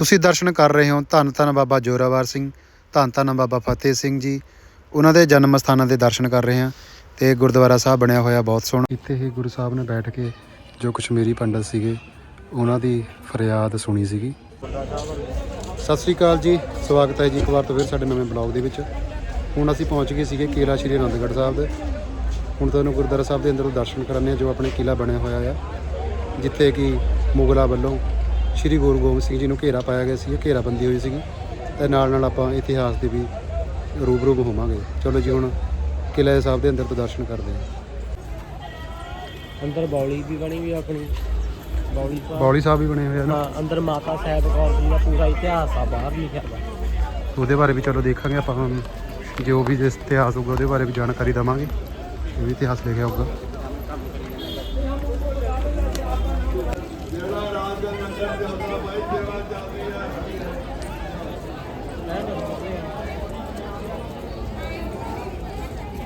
ਤੁਸੀਂ ਦਰਸ਼ਨ ਕਰ ਰਹੇ ਹੋ। ਧੰਨ ਧੰਨ ਬਾਬਾ ਜੋਰਾਵਰ ਸਿੰਘ, ਧੰਨ ਧੰਨ ਬਾਬਾ ਫਤਿਹ ਸਿੰਘ ਜੀ। ਉਹਨਾਂ ਦੇ ਜਨਮ ਸਥਾਨਾਂ ਦੇ ਦਰਸ਼ਨ ਕਰ ਰਹੇ ਹਾਂ ਤੇ ਗੁਰਦੁਆਰਾ ਸਾਹਿਬ ਬਣਿਆ ਹੋਇਆ ਬਹੁਤ ਸੋਹਣਾ। ਇੱਥੇ ਹੀ ਗੁਰੂ ਸਾਹਿਬ ਨੇ ਬੈਠ ਕੇ ਜੋ ਕਸ਼ਮੀਰੀ ਪੰਡਤ ਸੀਗੇ, ਉਹਨਾਂ ਦੀ ਫਰਿਆਦ ਸੁਣੀ ਸੀਗੀ। ਸਤਿ ਸ੍ਰੀ ਅਕਾਲ ਜੀ, ਸਵਾਗਤ ਹੈ ਜੀ ਇੱਕ ਵਾਰ ਤੋਂ ਫਿਰ ਸਾਡੇ ਨਵੇਂ ਬਲੌਗ ਦੇ ਵਿੱਚ। ਹੁਣ ਅਸੀਂ ਪਹੁੰਚ ਗਏ ਸੀਗੇ ਕਿਲਾ ਸ਼੍ਰੀ ਅਨੰਦਗੜ੍ਹ ਸਾਹਿਬ ਦੇ। ਹੁਣ ਤੁਹਾਨੂੰ ਗੁਰਦੁਆਰਾ ਸਾਹਿਬ ਦੇ ਅੰਦਰੋਂ ਦਰਸ਼ਨ ਕਰਾਉਂਦੇ ਹਾਂ, ਜੋ ਆਪਣੇ ਕਿਲਾ ਬਣਿਆ ਹੋਇਆ ਆ, ਜਿੱਥੇ ਕਿ ਮੁਗਲਾਂ ਵੱਲੋਂ ਸ਼੍ਰੀ ਗੁਰੂ ਗੋਬਿੰਦ ਸਿੰਘ ਜੀ ਨੂੰ ਘੇਰਾ ਪਾਇਆ ਗਿਆ ਸੀ ਘੇਰਾਬੰਦੀ ਹੋਈ ਸੀਗੀ। ਤੇ ਨਾਲ ਨਾਲ ਆਪਾਂ ਇਤਿਹਾਸ ਦੇ ਵੀ ਰੂਬਰੂ ਹੋਵਾਂਗੇ। ਚਲੋ ਜੀ ਹੁਣ ਕਿਲੇ ਸਾਹਿਬ ਦੇ ਅੰਦਰ ਤੋਂ ਦਰਸ਼ਨ ਕਰਦੇ ਹਾਂ। ਅੰਦਰ ਬੌਲੀ ਵੀ ਬਣੀ ਵੀ ਆਪਣੀ। ਬੌਲੀ ਸਾਹਿਬ। ਬੌਲੀ ਸਾਹਿਬ ਵੀ ਬਣੇ ਹੋਏ ਆ ਨਾ। ਹਾਂ ਅੰਦਰ ਮਾਤਾ ਸਾਹਿਬ ਕੌਰ ਜੀ ਦਾ ਪੂਰਾ ਇਤਿਹਾਸ ਆ ਬਾਹਰ ਲਿਖਿਆ ਵਾ ਉਹਦੇ ਬਾਰੇ ਵੀ ਚਲੋ ਦੇਖਾਂਗੇ ਆਪਾਂ ਜੋ ਵੀ ਇਤਿਹਾਸ ਹੋਊਗਾ ਉਹਦੇ ਬਾਰੇ ਵੀ ਜਾਣਕਾਰੀ ਦਵਾਂਗੇ। ਇਹ ਵੀ ਇਤਿਹਾਸ ਲਿਖਿਆ ਹੋਊਗਾ।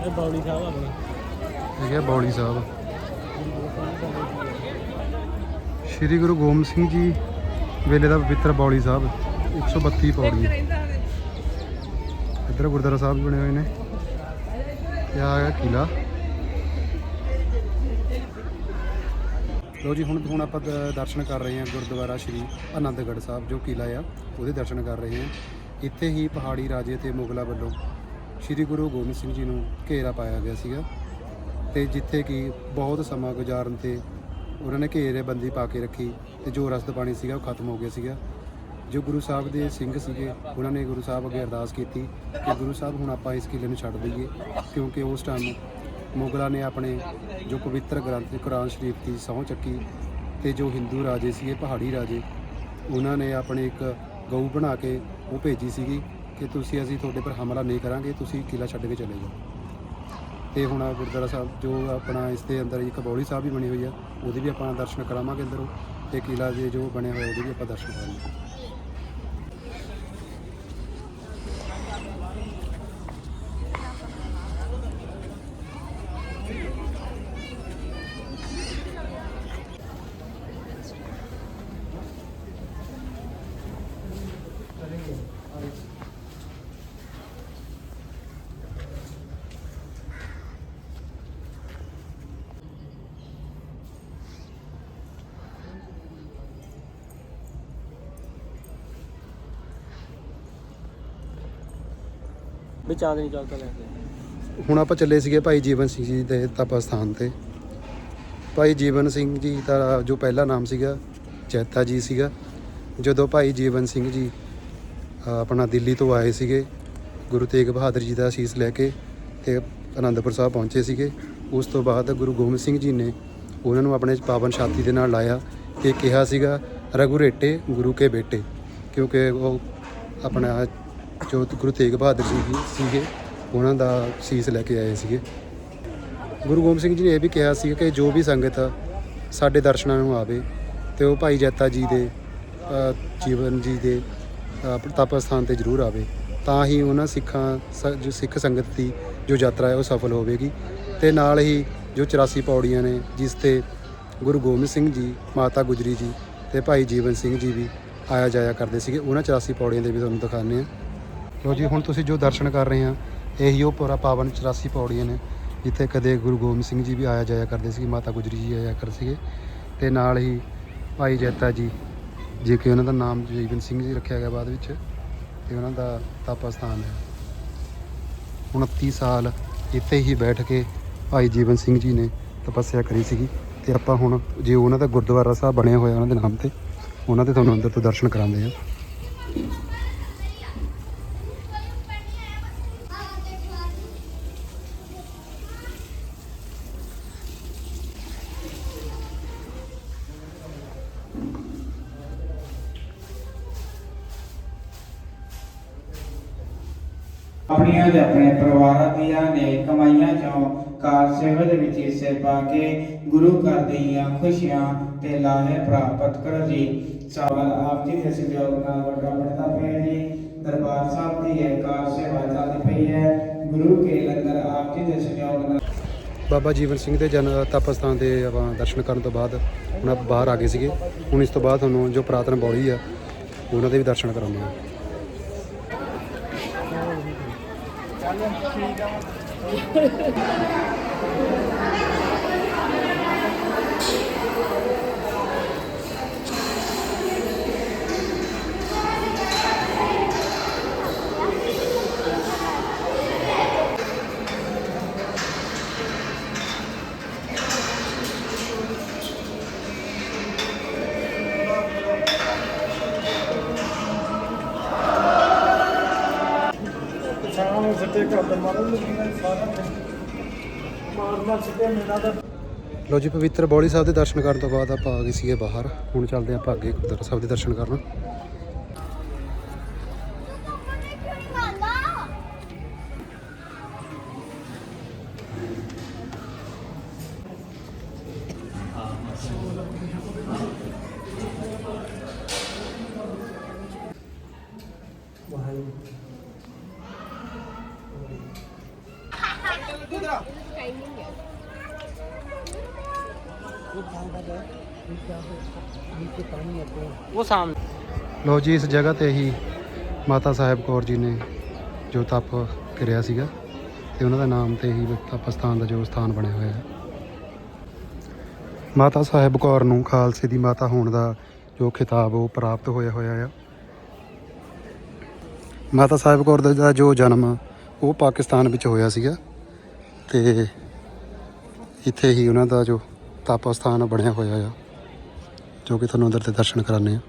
ਇਹ ਬੌਲੀ ਸਾਹਿਬ ਆਪਣੀ। ਇਹ ਹੈ ਬੌਲੀ ਸਾਹਿਬ? ਸ਼੍ਰੀ ਗੁਰੂ ਗੋਬਿੰਦ ਸਿੰਘ ਜੀ ਵੇਲੇ ਦਾ ਪਵਿੱਤਰ ਬੌਲੀ ਸਾਹਿਬ 132 ਪੌੜੀ ਇੱਧਰ ਗੁਰਦੁਆਰਾ ਸਾਹਿਬ ਬਣੇ ਹੋਏ ਨੇ। ਇਹ ਆ ਗਿਆ ਕਿਲਾ? ਲੋ ਜੀ, ਹੁਣ ਹੁਣ ਆਪਾਂ ਦਰਸ਼ਨ ਕਰ ਰਹੇ ਹਾਂ ਗੁਰਦੁਆਰਾ ਸ਼੍ਰੀ ਅਨੰਦਗੜ੍ਹ ਸਾਹਿਬ, ਜੋ ਕਿਲਾ ਆ, ਉਹਦੇ ਦਰਸ਼ਨ ਕਰ ਰਹੇ ਹਾਂ। ਇੱਥੇ ਹੀ ਪਹਾੜੀ ਰਾਜੇ ਤੇ ਮੁਗਲਾਂ ਵੱਲੋਂ ਸ਼੍ਰੀ ਗੁਰੂ ਗੋਬਿੰਦ ਸਿੰਘ ਜੀ ਨੂੰ ਘੇਰਾ ਪਾਇਆ ਗਿਆ ਸੀਗਾ ਤੇ ਜਿੱਥੇ ਕਿ ਬਹੁਤ ਸਮਾਂ ਗੁਜ਼ਾਰਨ ਤੇ ਉਹਨਾਂ ਨੇ ਘੇਰੇ ਬੰਦੀ ਪਾ ਕੇ ਰੱਖੀ ਤੇ ਜੋ ਰਸਦ ਪਾਣੀ ਸੀਗਾ ਉਹ ਖਤਮ ਹੋ ਗਿਆ ਸੀਗਾ। ਜੋ ਗੁਰੂ ਸਾਹਿਬ ਦੇ ਸਿੰਘ ਸੀਗੇ, ਉਹਨਾਂ ਨੇ ਗੁਰੂ ਸਾਹਿਬ ਅੱਗੇ ਅਰਦਾਸ ਕੀਤੀ ਕਿ ਗੁਰੂ ਸਾਹਿਬ ਹੁਣ ਆਪਾਂ ਇਸ ਕਿਲੇ ਨੂੰ ਛੱਡ ਦਈਏ ਕਿਉਂਕਿ ਉਸ ਟਾਈਮ ਮੁਗਲਾਂ ਨੇ ਆਪਣੇ ਜੋ ਪਵਿੱਤਰ ਗ੍ਰੰਥ, ਕੁਰਾਨ ਸ਼ਰੀਫ ਦੀ ਸਹੁੰ ਚੱਕੀ ਤੇ ਜੋ ਹਿੰਦੂ ਰਾਜੇ ਸੀਗੇ, ਪਹਾੜੀ ਰਾਜੇ, ਉਹਨਾਂ ਨੇ ਆਪਣੇ ਇੱਕ ਗਊ ਬਣਾ ਕੇ ਉਹ ਭੇਜੀ ਸੀਗੀ ਕਿ ਤੁਸੀਂ ਅਸੀਂ ਤੁਹਾਡੇ ਪਰ ਹਮਲਾ ਨਹੀਂ ਕਰਾਂਗੇ, ਤੁਸੀਂ ਕਿਲਾ ਛੱਡ ਕੇ ਚਲੇ ਜਾਓ। ਤੇ ਹੁਣ ਗੁਰਦੁਆਰਾ ਸਾਹਿਬ, ਜੋ ਆਪਣਾ ਇਸ ਦੇ ਅੰਦਰ ਇੱਕ ਬੌਲੀ ਸਾਹਿਬ ਵੀ ਬਣੀ ਹੋਈ ਆ, ਉਹਦੇ ਵੀ ਆਪਾਂ ਦਰਸ਼ਨ ਕਰਾਵਾਂਗੇ ਅੰਦਰੋਂ, ਤੇ ਕਿਲਾ ਦੇ ਜੋ ਬਣੇ ਹੋਏ ਉਹਦੇ ਵੀ ਆਪਾਂ ਦਰਸ਼ਨ ਕਰਾਂਗੇ। ਵੀ ਚਾਂਦਨੀ ਚੌਕ ਤੋਂ ਲੈ ਕੇ ਹੁਣ ਆਪਾਂ ਚੱਲੇ ਸੀਗੇ ਭਾਈ ਜੀਵਨ ਸਿੰਘ ਜੀ ਦੇ ਤਪ ਸਥਾਨ ਤੇ। ਭਾਈ ਜੀਵਨ ਸਿੰਘ ਜੀ ਦਾ ਜੋ ਪਹਿਲਾ ਨਾਮ ਸੀਗਾ ਚੈਤਾ ਜੀ ਸੀਗਾ। ਜਦੋਂ ਭਾਈ ਜੀਵਨ ਸਿੰਘ ਜੀ ਅ, ਆਪਣਾ ਦਿੱਲੀ ਤੋਂ ਆਏ ਸੀਗੇ ਗੁਰੂ ਤੇਗ ਬਹਾਦਰ ਜੀ ਦਾ ਅਸੀਸ ਲੈ ਕੇ ਤੇ ਅਨੰਦਪੁਰ ਸਾਹਿਬ ਪਹੁੰਚੇ ਸੀਗੇ ਉਸ ਤੋਂ ਬਾਅਦ ਗੁਰੂ ਗੋਬਿੰਦ ਸਿੰਘ ਜੀ ਨੇ ਉਹਨਾਂ ਨੂੰ ਆਪਣੇ ਪਾਵਨ ਛਾਤੀ ਦੇ ਨਾਲ ਲਾਇਆ ਤੇ ਕਿਹਾ ਸੀਗਾ ਰਘੁਰੇਟੇ ਗੁਰੂ ਕੇ ਬੇਟੇ। ਕਿਉਂਕਿ ਉਹ ਆਪਣਾ ਜੋ ਗੁਰੂ ਤੇਗ ਬਹਾਦਰ ਜੀ ਸੀਗੇ ਉਹਨਾਂ ਦਾ ਸੀਸ ਲੈ ਕੇ ਆਏ ਸੀਗੇ। ਗੁਰੂ ਗੋਬਿੰਦ ਸਿੰਘ ਜੀ ਨੇ ਇਹ ਵੀ ਕਿਹਾ ਸੀ ਕਿ ਜੋ ਵੀ ਸੰਗਤ ਸਾਡੇ ਦਰਸ਼ਨਾਂ ਨੂੰ ਆਵੇ ਤੇ ਉਹ ਭਾਈ ਜੈਤਾ ਜੀ ਦੇ ਜੀਵਨ ਜੀ ਦੇ ਅ, ਤਪ ਸਥਾਨ ਤੇ ਜ਼ਰੂਰ ਆਵੇ ਤਾਂ ਹੀ ਉਹਨਾਂ ਸਿੱਖਾਂ ਸ- ਜੋ ਸਿੱਖ ਸੰਗਤ ਦੀ ਜੋ ਯਾਤਰਾ ਹੈ ਉਹ ਸਫਲ ਹੋਵੇਗੀ। ਤੇ ਨਾਲ ਹੀ ਜੋ 84 ਪੌੜੀਆਂ ਨੇ ਜਿਸ ਤੇ ਗੁਰੂ ਗੋਬਿੰਦ ਸਿੰਘ ਜੀ ਮਾਤਾ ਗੁਜਰੀ ਜੀ ਤੇ ਭਾਈ ਜੀਵਨ ਸਿੰਘ ਜੀ ਵੀ ਆਇਆ ਜਾਇਆ ਕਰਦੇ ਸੀਗੇ ਉਹਨਾਂ 84 ਪੌੜੀਆਂ ਦੇ ਵੀ ਤੁਹਾਨੂੰ ਦਿਖਾਉਂਦੇ ਆ ਲੋ ਜੀ, ਹੁਣ ਤੁਸੀਂ ਜੋ ਦਰਸ਼ਨ ਕਰ ਰਹੇ ਆ, ਇਹੀ ਉਹ ਪੂਰਾ ਪਾਵਨ 84 ਪੌੜੀਆਂ ਨੇ, ਜਿੱਥੇ ਕਦੇ ਗੁਰੂ ਗੋਬਿੰਦ ਸਿੰਘ ਜੀ ਵੀ ਆਇਆ ਜਾਇਆ ਕਰਦੇ ਸੀ ਮਾਤਾ ਗੁਜਰੀ ਜੀ ਆਇਆ ਕਰਦੇ ਸੀਗੇ, ਤੇ ਨਾਲ ਹੀ ਭਾਈ ਜੈਤਾ ਜੀ, ਜੇ ਕਿ ਉਹਨਾਂ ਦਾ ਨਾਮ ਜੀਵਨ ਸਿੰਘ ਜੀ ਰੱਖਿਆ ਗਿਆ ਬਾਅਦ ਵਿੱਚ, ਤੇ ਉਹਨਾਂ ਦਾ ਤਪ ਸਥਾਨ ਹੈ। 29 ਸਾਲ ਇੱਥੇ ਹੀ ਬੈਠ ਕੇ ਭਾਈ ਜੀਵਨ ਸਿੰਘ ਜੀ ਨੇ ਤਪੱਸਿਆ ਕਰੀ ਸੀਗੀ, ਤੇ ਆਪਾਂ ਹੁਣ ਜੇ ਉਹਨਾਂ ਦਾ ਗੁਰਦੁਆਰਾ ਸਾਹਿਬ ਬਣਿਆ ਹੋਇਆ ਉਹਨਾਂ ਦੇ ਨਾਮ ਤੇ, ਉਹਨਾਂ ਦੇ ਤੁਹਾਨੂੰ ਅੰਦਰ ਤੋਂ ਦਰਸ਼ਨ ਕਰਾਉਂਦੇ ਆ। ਆਪਣੇ ਪਰਿਵਾਰਾਂ ਦੀਆਂ ਨੇ ਕਮਾਈਆਂ ਚੋਂ ਕਾਰ ਸੇਵਾ ਦੇ ਵਿੱਚ ਹਿੱਸੇ ਪਾ ਕੇ ਗੁਰੂ ਘਰ ਦੀਆਂ ਖੁਸ਼ੀਆਂ ਤੇ ਲਾਹੇ ਪ੍ਰਾਪਤ ਕਰੋ ਜੀ। ਸਵਾਲ ਆਪ ਜੀ ਦੇ ਸਹਿਯੋਗ ਨਾਲ ਵੱਡਾ ਵੱਡਾ ਪਿਆ ਜੀ। ਦਰਬਾਰ ਸਾਹਿਬ ਦੀ ਇਹ ਕਾਰ ਸੇਵਾ ਚੱਲਦੀ ਪਈ ਹੈ। ਗੁਰੂ ਕੇ ਲੰਗਰ ਆਪ ਜੀ ਦੇ ਸਹਿਯੋਗ ਨਾਲ। ਬਾਬਾ ਜੀਵਨ ਸਿੰਘ ਦੇ ਜਨ ਤਪ ਸਥਾਨ ਦੇ ਆਪਾਂ ਦਰਸ਼ਨ ਕਰਨ ਤੋਂ ਬਾਅਦ ਹੁਣ ਆਪਾਂ ਬਾਹਰ ਆ ਗਏ ਸੀਗੇ। ਹੁਣ ਇਸ ਤੋਂ ਬਾਅਦ ਤੁਹਾਨੂੰ ਜੋ ਪ੍ਰਾਤਨ ਬੌਲੀ ਆ, ਉਹਨਾਂ ਦੇ ਵੀ ਦਰਸ਼ਨ ਕਰਾਉਂਦੇ ਹਾਂ। Yeah. ਮਾਰਨ ਲੱਗੀਆਂ ਸਾਰਾ ਮਾਰਨਾ ਲੋ ਜੀ ਪਵਿੱਤਰ ਬੌਲੀ ਸਾਹਿਬ ਦੇ ਦਰਸ਼ਨ ਕਰਨ ਤੋਂ ਬਾਅਦ ਆਪਾਂ ਆ ਗਏ ਸੀਗੇ ਬਾਹਰ। ਹੁਣ ਚੱਲਦੇ ਹਾਂ ਆਪਾਂ ਅੱਗੇ ਗੁਰਦੁਆਰਾ ਸਾਹਿਬ ਦੇ ਦਰਸ਼ਨ ਕਰਨ। ਉਹ ਸਾਹਮਣੇ ਲੋ ਜੀ, ਇਸ ਜਗ੍ਹਾ ਤੇ ਹੀ ਮਾਤਾ ਸਾਹਿਬ ਕੌਰ ਜੀ ਨੇ ਜੋ ਤਪ ਕਰਿਆ ਸੀਗਾ ਤੇ ਉਹਨਾਂ ਦਾ ਨਾਮ ਤੇ ਹੀ ਤਪ ਸਥਾਨ ਦਾ ਜੋ ਸਥਾਨ ਬਣਿਆ ਹੋਇਆ ਹੈ। ਮਾਤਾ ਸਾਹਿਬ ਕੌਰ ਨੂੰ ਖਾਲਸੇ ਦੀ ਮਾਤਾ ਹੋਣ ਦਾ ਜੋ ਖਿਤਾਬ ਉਹ ਪ੍ਰਾਪਤ ਹੋਇਆ ਹੋਇਆ ਆ। ਮਾਤਾ ਸਾਹਿਬ ਕੌਰ ਦਾ- ਦਾ ਜੋ ਜਨਮ ਉਹ ਪਾਕਿਸਤਾਨ ਵਿੱਚ ਹੋਇਆ ਸੀਗਾ ਤੇ ਇੱਥੇ ਹੀ ਉਹਨਾਂ ਦਾ ਜੋ ਤਪ ਸਥਾਨ ਬਣਿਆ ਹੋਇਆ ਆ, ਜੋ ਕਿ ਤੁਹਾਨੂੰ ਅੰਦਰ ਦੇ ਦਰਸ਼ਨ ਕਰਾਣੇ ਆ।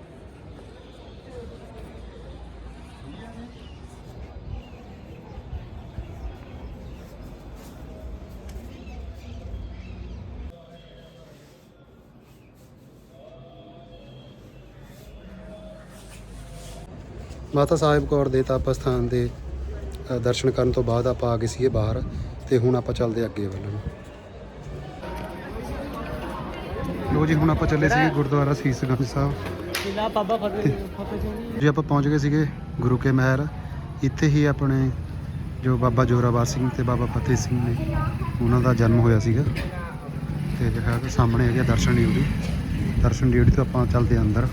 ਮਾਤਾ ਸਾਹਿਬ ਕੌਰ ਦੇ ਤਪ ਸਥਾਨ ਦੇ ਦਰਸ਼ਨ ਕਰਨ ਤੋਂ ਬਾਅਦ ਆਪਾਂ ਆ ਗਏ ਸੀਗੇ ਬਾਹਰ, ਤੇ ਹੁਣ ਆਪਾਂ ਚੱਲਦੇ ਅੱਗੇ ਵੱਲ ਨੂੰ। ਲੋ ਜੀ ਹੁਣ ਆਪਾਂ ਚੱਲੇ ਸੀਗੇ ਗੁਰਦੁਆਰਾ ਸੀਸਗੰਜ ਸਾਹਿਬ। ਕਿਲਾ ਬਾਬਾ ਫਤਿਹ ਸਿੰਘ ਜੀ। ਆਪਾਂ ਪਹੁੰਚ ਗਏ ਸੀਗੇ ਗੁਰੂ ਕੇ ਮਹਿਲ। ਇੱਥੇ ਹੀ ਆਪਣੇ ਜੋ ਬਾਬਾ ਜੋਰਾਵਰ ਸਿੰਘ ਤੇ ਬਾਬਾ ਫਤਿਹ ਸਿੰਘ ਨੇ ਉਹਨਾਂ ਦਾ ਜਨਮ ਹੋਇਆ ਸੀਗਾ। ਤੇ ਜਿਹੜਾ ਸਾਹਮਣੇ ਹੈਗਾ ਦਰਸ਼ਨ ਡਿਊਟੀ। ਦਰਸ਼ਨ ਡਿਊਟੀ ਤੋਂ ਆਪਾਂ ਚੱਲਦੇ ਅੰਦਰ।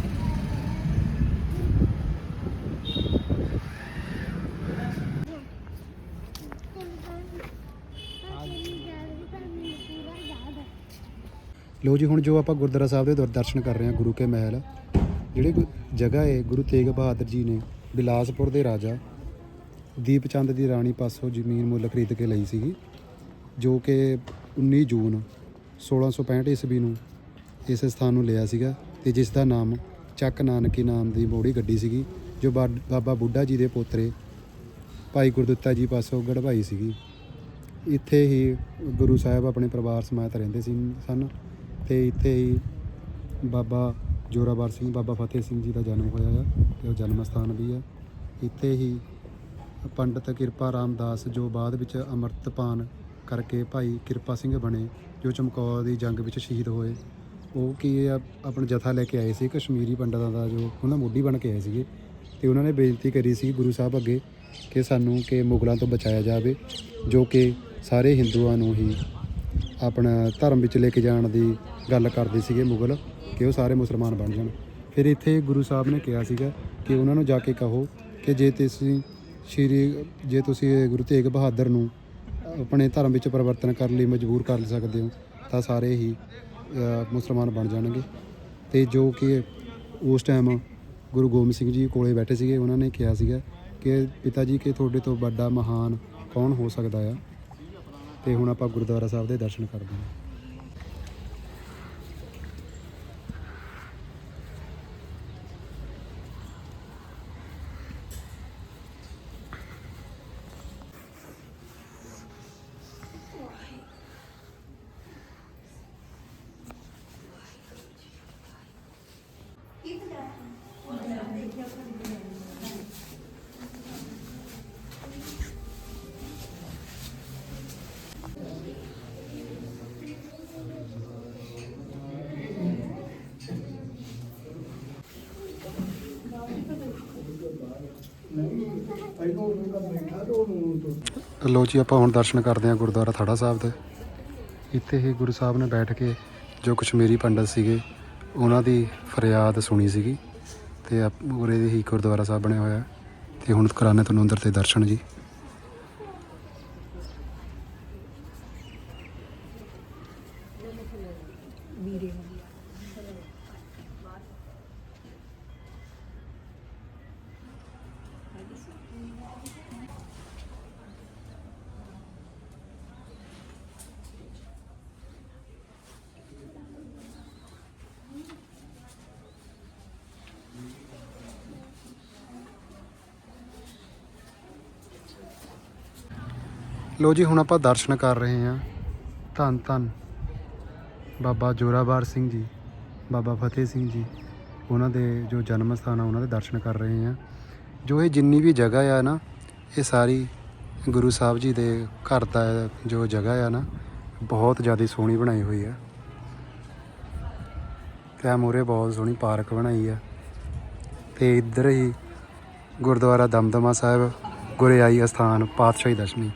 ਲੋ ਜੀ, ਹੁਣ ਜੋ ਆਪਾਂ ਗੁਰਦੁਆਰਾ ਸਾਹਿਬ ਦੇ ਦਰ- ਦਰਸ਼ਨ ਕਰ ਰਹੇ ਹਾਂ, ਗੁਰੂ ਕੇ ਮਹਿਲ, ਜਿਹੜੇ ਜਗ੍ਹਾ ਹੈ ਗੁਰੂ ਤੇਗ ਬਹਾਦਰ ਜੀ ਨੇ ਬਿਲਾਸਪੁਰ ਦੇ ਰਾਜਾ ਦੀਪ ਚੰਦ ਦੀ ਰਾਣੀ ਪਾਸੋਂ ਜ਼ਮੀਨ ਮੁੱਲ ਖਰੀਦ ਕੇ ਲਈ ਸੀਗੀ, ਜੋ ਕਿ 19 ਜੂਨ 1665 ਈਸਵੀ ਨੂੰ ਇਸ ਸਥਾਨ ਨੂੰ ਲਿਆ ਸੀਗਾ ਤੇ ਜਿਸ ਦਾ ਨਾਮ ਚੱਕ ਨਾਨਕੀ ਨਾਮ ਦੀ ਮੋੜੀ ਗੱਡੀ ਸੀਗੀ, ਜੋ ਬਾ- ਬਾਬਾ ਬੁੱਢਾ ਜੀ ਦੇ ਪੋਤਰੇ ਭਾਈ ਗੁਰਦਿੱਤਾ ਜੀ ਪਾਸੋਂ ਗੜਵਾਈ ਸੀਗੀ। ਇੱਥੇ ਹੀ ਗੁਰੂ ਸਾਹਿਬ ਆਪਣੇ ਪਰਿਵਾਰ ਸਮੇਤ ਰਹਿੰਦੇ ਸੀ, ਸਨ। ਤੇ ਇੱਥੇ ਹੀ ਬਾਬਾ ਜੋਰਾਵਰ ਸਿੰਘ, ਬਾਬਾ ਫਤਿਹ ਸਿੰਘ ਜੀ ਦਾ ਜਨਮ ਹੋਇਆ ਆ ਤੇ ਉਹ ਜਨਮ ਸਥਾਨ ਵੀ ਆ। ਇੱਥੇ ਹੀ ਪੰਡਤ ਕਿਰਪਾ ਰਾਮਦਾਸ ਜੋ ਬਾਅਦ ਵਿੱਚ ਅੰਮ੍ਰਿਤਪਾਨ ਕਰਕੇ ਭਾਈ ਕਿਰਪਾ ਸਿੰਘ ਬਣੇ, ਜੋ ਚਮਕੌਰ ਦੀ ਜੰਗ ਵਿੱਚ ਸ਼ਹੀਦ ਹੋਏ। ਉਹ ਕੀ ਆ, ਆਪਣਾ ਜਥਾ ਲੈ ਕੇ ਆਏ ਸੀ, ਕਸ਼ਮੀਰੀ ਪੰਡਤਾਂ ਦਾ ਜੋ ਉਹਨਾਂ ਮੋਢੀ ਬਣ ਕੇ ਆਏ ਸੀਗੇ। ਤੇ ਉਹਨਾਂ ਨੇ ਬੇਨਤੀ ਕਰੀ ਸੀ ਗੁਰੂ ਸਾਹਿਬ ਅੱਗੇ ਕਿ ਸਾਨੂੰ ਕਿ ਮੁਗਲਾਂ ਤੋਂ ਬਚਾਇਆ ਜਾਵੇ, ਜੋ ਕਿ ਸਾਰੇ ਹਿੰਦੂਆਂ ਨੂੰ ਹੀ ਆਪਣਾ ਧਰਮ ਵਿੱਚ ਲੈ ਕੇ ਜਾਣ ਦੀ ਗੱਲ ਕਰਦੇ ਸੀਗੇ ਮੁਗਲ, ਕਿ ਉਹ ਸਾਰੇ ਮੁਸਲਮਾਨ ਬਣ ਜਾਣ। ਫਿਰ ਇੱਥੇ ਗੁਰੂ ਸਾਹਿਬ ਨੇ ਕਿਹਾ ਸੀਗਾ ਕਿ ਉਹਨਾਂ ਨੂੰ ਜਾ ਕੇ ਕਹੋ ਕਿ ਜੇ ਤੁਸੀਂ ਸ਼੍ਰੀ, ਜੇ ਤੁਸੀਂ ਗੁਰੂ ਤੇਗ ਬਹਾਦਰ ਨੂੰ ਆਪਣੇ ਧਰਮ ਵਿੱਚ ਪਰਿਵਰਤਨ ਕਰਨ ਲਈ ਮਜਬੂਰ ਕਰ ਸਕਦੇ ਹੋ, ਤਾਂ ਸਾਰੇ ਹੀ ਮੁਸਲਮਾਨ ਬਣ ਜਾਣਗੇ। ਤੇ ਜੋ ਕਿ ਉਸ ਟਾਈਮ ਗੁਰੂ ਗੋਬਿੰਦ ਸਿੰਘ ਜੀ ਕੋਲੇ ਬੈਠੇ ਸੀਗੇ, ਉਹਨਾਂ ਨੇ ਕਿਹਾ ਸੀਗਾ ਕਿ ਪਿਤਾ ਜੀ, ਕਿ ਤੁਹਾਡੇ ਤੋਂ ਵੱਡਾ ਮਹਾਨ ਕੌਣ ਹੋ ਸਕਦਾ ਆ? ਤੇ ਹੁਣ ਆਪਾਂ ਗੁਰਦੁਆਰਾ ਸਾਹਿਬ ਦੇ ਦਰਸ਼ਨ ਕਰਦੇ ਹਾਂ। ਲੋ ਜੀ ਆਪਾਂ ਹੁਣ ਦਰਸ਼ਨ ਕਰਦੇ ਹਾਂ ਗੁਰਦੁਆਰਾ ਥੜਾ ਸਾਹਿਬ ਦੇ। ਇੱਥੇ ਹੀ ਗੁਰੂ ਸਾਹਿਬ ਨੇ ਬੈਠ ਕੇ ਜੋ ਕਸ਼ਮੀਰੀ ਪੰਡਤ ਸੀਗੇ ਉਹਨਾਂ ਦੀ ਫਰਿਆਦ ਸੁਣੀ ਸੀਗੀ ਤੇ ਆਪ- ਉਰੇ ਦੇ ਹੀ ਗੁਰਦੁਆਰਾ ਸਾਹਿਬ ਬਣਿਆ ਹੋਇਆ। ਤੇ ਹੁਣ ਕਰਾਣੇ ਤੁਹਾਨੂੰ ਅੰਦਰ ਤੇ ਦਰਸ਼ਨ ਜੀ। ਲੋ ਜੀ, ਹੁਣ ਆਪਾਂ ਦਰਸ਼ਨ ਕਰ ਰਹੇ ਹਾਂ। ਧੰਨ ਧੰਨ। ਬਾਬਾ ਜੋਰਾਵਰ ਸਿੰਘ ਜੀ, ਬਾਬਾ ਫਤਿਹ ਸਿੰਘ ਜੀ, ਉਹਨਾਂ ਦੇ ਜੋ ਜਨਮ ਸਥਾਨ ਆ, ਉਹਨਾਂ ਦੇ ਦਰਸ਼ਨ ਕਰ ਰਹੇ ਹਾਂ। ਜੋ ਇਹ ਜਿੰਨੀ ਵੀ ਜਗ੍ਹਾ ਆ ਨਾ, ਇਹ ਸਾਰੀ ਗੁਰੂ ਸਾਹਿਬ ਜੀ ਦੇ ਘਰ ਦਾ ਜੋ ਜਗ੍ਹਾ ਆ ਨਾ, ਬਹੁਤ ਜ਼ਿਆਦਾ ਸੋਹਣੀ ਬਣਾਈ ਹੋਈ ਆ। ਤੇ ਆ ਮੂਹਰੇ ਬਹੁਤ ਸੋਹਣੀ ਪਾਰਕ ਬਣਾਈ ਆ। ਤੇ ਇੱਧਰ ਹੀ ਗੁਰਦੁਆਰਾ ਦਮਦਮਾ ਸਾਹਿਬ, ਗੁਰਿਆਈ ਅਸਥਾਨ, ਪਾਤਸ਼ਾਹੀ ਦਸ਼ਮੀ।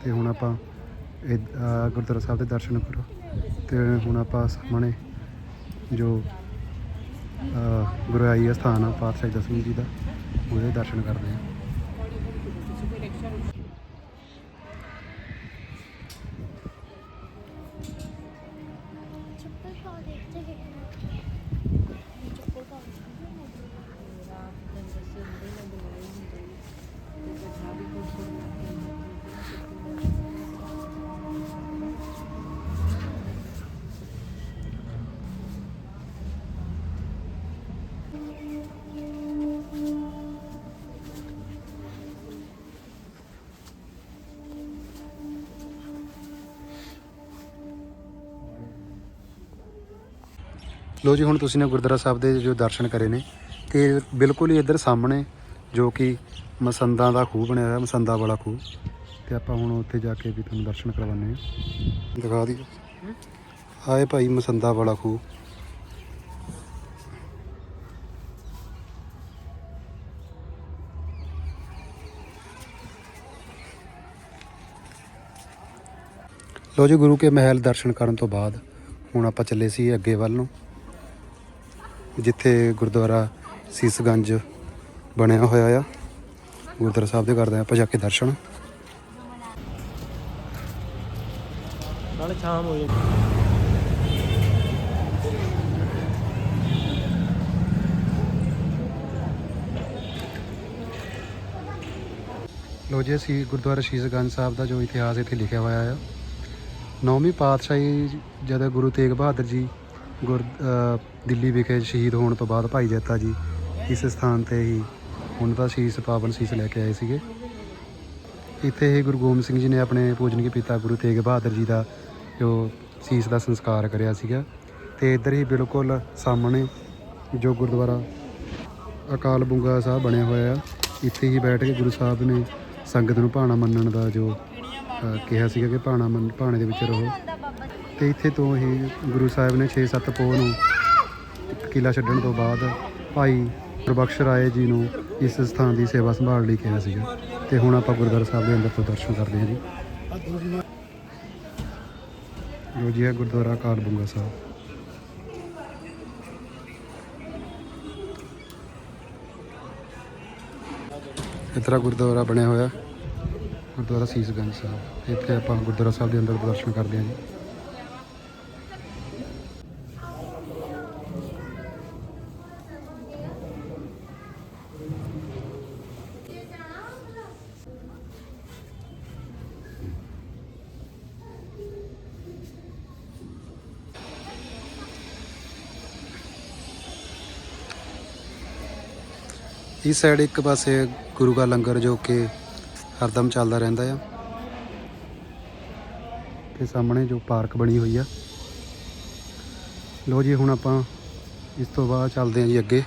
ਤੇ ਹੁਣ ਆਪਾਂ ਇਹ ਗੁਰਦੁਆਰਾ ਸਾਹਿਬ ਦੇ ਦਰਸ਼ਨ ਕਰੋ। ਤੇ ਹੁਣ ਆਪਾਂ ਸਾਹਮਣੇ ਜੋ, ਅਹ ਗੁਰਿਆਈ ਅਸਥਾਨ ਆ, ਪਾਤਸ਼ਾਹ ਦਸਵੀਂ ਜੀ ਦਾ, ਉਹਦੇ ਦਰਸ਼ਨ ਕਰਦੇ ਹਾਂ ਲੋ ਜੀ, ਹੁਣ ਤੁਸੀਂ ਨੇ ਗੁਰਦੁਆਰਾ ਸਾਹਿਬ ਦੇ ਜੋ ਦਰਸ਼ਨ ਕਰੇ ਨੇ, ਤੇ ਬਿਲਕੁਲ ਹੀ ਇੱਧਰ ਸਾਹਮਣੇ ਜੋ ਕਿ ਮਸੰਦਾਂ ਦਾ ਖੂਹ ਬਣਿਆ ਹੋਇਆ, ਮਸੰਦਾ ਵਾਲਾ ਖੂਹ। ਤੇ ਆਪਾਂ ਹੁਣ ਉੱਥੇ ਜਾ ਕੇ ਵੀ ਤੁਹਾਨੂੰ ਦਰਸ਼ਨ ਕਰਵਾਉਂਦੇ ਹਾਂ। ਦਿਖਾ ਦਿਓ। ਆਏ ਭਾਈ ਮਸੰਦਾ ਵਾਲਾ ਖੂਹ। ਲੋ ਜੀ, ਗੁਰੂ ਕੇ ਮਹਿਲ ਦਰਸ਼ਨ ਕਰਨ ਤੋਂ ਬਾਅਦ ਹੁਣ ਆਪਾਂ ਚੱਲੇ ਸੀ ਅੱਗੇ ਵੱਲ ਨੂੰ। ਜਿੱਥੇ ਗੁਰਦੁਆਰਾ ਸੀਸਗੰਜ ਬਣਿਆ ਹੋਇਆ ਆ। ਗੁਰਦੁਆਰਾ ਸਾਹਿਬ ਦੇ ਕਰਦੇ ਆਪਾਂ ਜਾ ਕੇ ਦਰਸ਼ਨ। ਨਾਲੇ ਸ਼ਾਮ ਹੋ ਜਾਏ ਲੋ ਜੀ ਅਸੀਂ ਗੁਰਦੁਆਰਾ ਸ਼ੀਸਗੰਜ ਸਾਹਿਬ ਦਾ ਜੋ ਇਤਿਹਾਸ ਇੱਥੇ ਲਿਖਿਆ ਹੋਇਆ ਆ। ਨੌਵੀਂ ਪਾਤਸ਼ਾਹੀ ਜਦ ਗੁਰੂ ਤੇਗ ਬਹਾਦਰ ਜੀ ਗੁਰ ਦਿੱਲੀ ਵਿਖੇ ਸ਼ਹੀਦ ਹੋਣ ਤੋਂ ਬਾਅਦ ਭਾਈ ਜੱਤਾ ਜੀ ਇਸ ਸਥਾਨ ਤੇ ਹੀ ਹੁਣ ਦਾ ਸ਼ੀਸ ਪਾਵਨ ਸ਼ੀਸ ਲੈ ਕੇ ਆਏ ਸੀਗੇ। ਇੱਥੇ ਹੀ ਗੁਰੂ ਗੋਬਿੰਦ ਸਿੰਘ ਜੀ ਨੇ ਆਪਣੇ ਪੂਜਨਕੀ ਪਿਤਾ ਗੁਰੂ ਤੇਗ ਬਹਾਦਰ ਜੀ ਦਾ ਜੋ ਸ਼ੀਸ ਦਾ ਸੰਸਕਾਰ ਕਰਿਆ ਸੀਗਾ ਤੇ ਇੱਧਰ ਹੀ ਬਿਲਕੁਲ ਸਾਹਮਣੇ ਜੋ ਗੁਰਦੁਆਰਾ ਅਕਾਲ ਬੁੰਗਾ ਸਾਹਿਬ ਬਣਿਆ ਹੋਇਆ ਇੱਥੇ ਹੀ ਬੈਠ ਕੇ ਗੁਰੂ ਸਾਹਿਬ ਨੇ ਸੰਗਤ ਨੂੰ ਭਾਣਾ ਮੰਨਣ ਦਾ ਜੋ ਕਿਹਾ ਸੀਗਾ ਕਿ ਭਾਣਾ ਮੰਨ ਭਾਣੇ ਦੇ ਵਿੱਚ ਰਹੋ। ਤੇ ਇੱਥੇ ਤੋਂ ਹੀ ਗੁਰੂ ਸਾਹਿਬ ਨੇ 6-7 ਪੋਹ ਨੂੰ ਕਿਲਾ ਛੱਡਣ ਤੋਂ ਬਾਅਦ ਭਾਈ ਗੁਰਬਖਸ਼ ਰਾਏ ਜੀ ਨੂੰ ਇਸ ਸਥਾਨ ਦੀ ਸੇਵਾ ਸੰਭਾਲ ਲਈ ਕਿਹਾ ਸੀਗਾ। ਤੇ ਹੁਣ ਆਪਾਂ ਗੁਰਦੁਆਰਾ ਸਾਹਿਬ ਦੇ ਅੰਦਰ ਤੋਂ ਦਰਸ਼ਨ ਕਰਦੇ ਹਾਂ ਜੀ। ਜੋ ਜੀ ਹੈ ਗੁਰਦੁਆਰਾ ਅਕਾਲ ਬੰਗਾ ਸਾਹਿਬ ਇਤਰਾ ਗੁਰਦੁਆਰਾ ਬਣਿਆ ਹੋਇਆ, ਗੁਰਦੁਆਰਾ ਸੀਸਗੰਜ ਸਾਹਿਬ। ਇੱਥੇ ਆਪਾਂ ਗੁਰਦੁਆਰਾ ਸਾਹਿਬ ਦੇ ਅੰਦਰ ਦਰਸ਼ਨ ਕਰਦੇ ਹਾਂ ਜੀ। ਇਸ ਸਾਈਡ ਇੱਕ ਪਾਸੇ ਗੁਰੂ ਦਾ ਲੰਗਰ ਜੋ ਕਿ ਹਰਦਮ ਚੱਲਦਾ ਰਹਿੰਦਾ ਆ। ਤੇ ਸਾਹਮਣੇ ਜੋ ਪਾਰਕ ਬਣੀ ਹੋਈ ਆ। ਲੋ ਜੀ, ਹੁਣ ਆਪਾਂ ਇਸ ਤੋਂ ਬਾਅਦ ਚੱਲਦੇ ਹਾਂ ਜੀ ਅੱਗੇ।